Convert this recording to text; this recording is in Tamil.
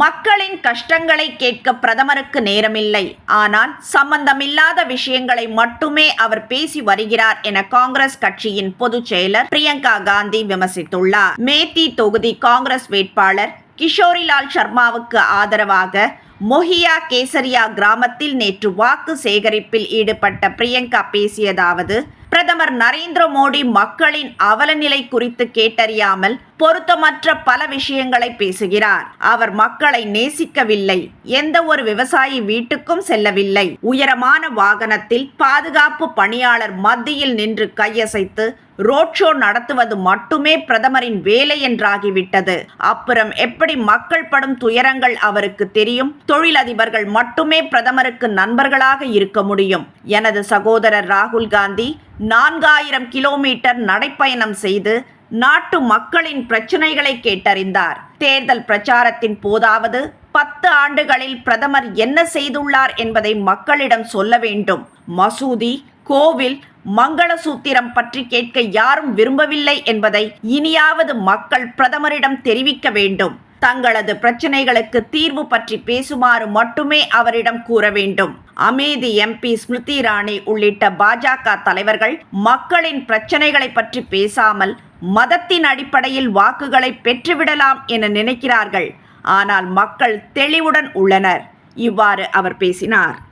மக்களின் கஷ்டங்களை கேட்க பிரதமருக்கு நேரமில்லை. ஆனால் சம்பந்தமில்லாத விஷயங்களை மட்டுமே அவர் பேசி வருகிறார் என காங்கிரஸ் கட்சியின் பொதுச் செயலர் பிரியங்கா காந்தி விமர்சித்துள்ளார். மேத்தி தொகுதி காங்கிரஸ் வேட்பாளர் கிஷோரிலால் சர்மாவுக்கு ஆதரவாக மொஹியா கேசரியா கிராமத்தில் நேற்று வாக்கு சேகரிப்பில் ஈடுபட்ட பிரியங்கா பேசியதாவது பிரதமர் நரேந்திர மோடி மக்களின் அவலநிலை குறித்து கேட்டறியாமல் பொருத்தமற்ற பல விஷயங்களை பேசுகிறார். அவர் மக்களை நேசிக்கவில்லை. எந்த ஒரு விவசாயி வீட்டுக்கும் செல்லவில்லை. உயரமான வாகனத்தில் பாதுகாப்பு பணியாளர் மத்தியில் நின்று கையசைத்து ரோட் ஷோ நடத்துவது மட்டுமே பிரதமரின் வேலை என்றாகிவிட்டது. அப்புறம் எப்படி மக்கள் படும் துயரங்கள் அவருக்கு தெரியும்? தொழிலதிபர்கள் மட்டுமே பிரதமருக்கு நண்பர்களாக இருக்க முடியும். எனது சகோதரர் ராகுல் காந்தி நான்காயிரம் கிலோமீட்டர் நடைப்பயணம் செய்து நாட்டு மக்களின் பிரச்சனைகளை கேட்டறிந்தார். தேர்தல் பிரச்சாரத்தின் போதாவது பத்து ஆண்டுகளில் பிரதமர் என்ன செய்துள்ளார் என்பதை மக்களிடம் சொல்ல வேண்டும். மசூதி கோவில் மங்களசூத்திரம் பற்றி கேட்க யாரும் விரும்பவில்லை என்பதை இனியாவது மக்கள் பிரதமரிடம் தெரிவிக்க வேண்டும். தங்களது பிரச்சனைகளுக்கு தீர்வு பற்றி பேசுமாறு மட்டுமே அவரிடம் கூற வேண்டும். அமேதி எம்பி ஸ்மிருதி இராணி உள்ளிட்ட பாஜக தலைவர்கள் மக்களின் பிரச்சனைகளை பற்றி பேசாமல் மதத்தின் அடிப்படையில் வாக்குகளை பெற்றுவிடலாம் என நினைக்கிறார்கள். ஆனால் மக்கள் தெளிவுடன் உள்ளனர். இவ்வாறு அவர் பேசினார்.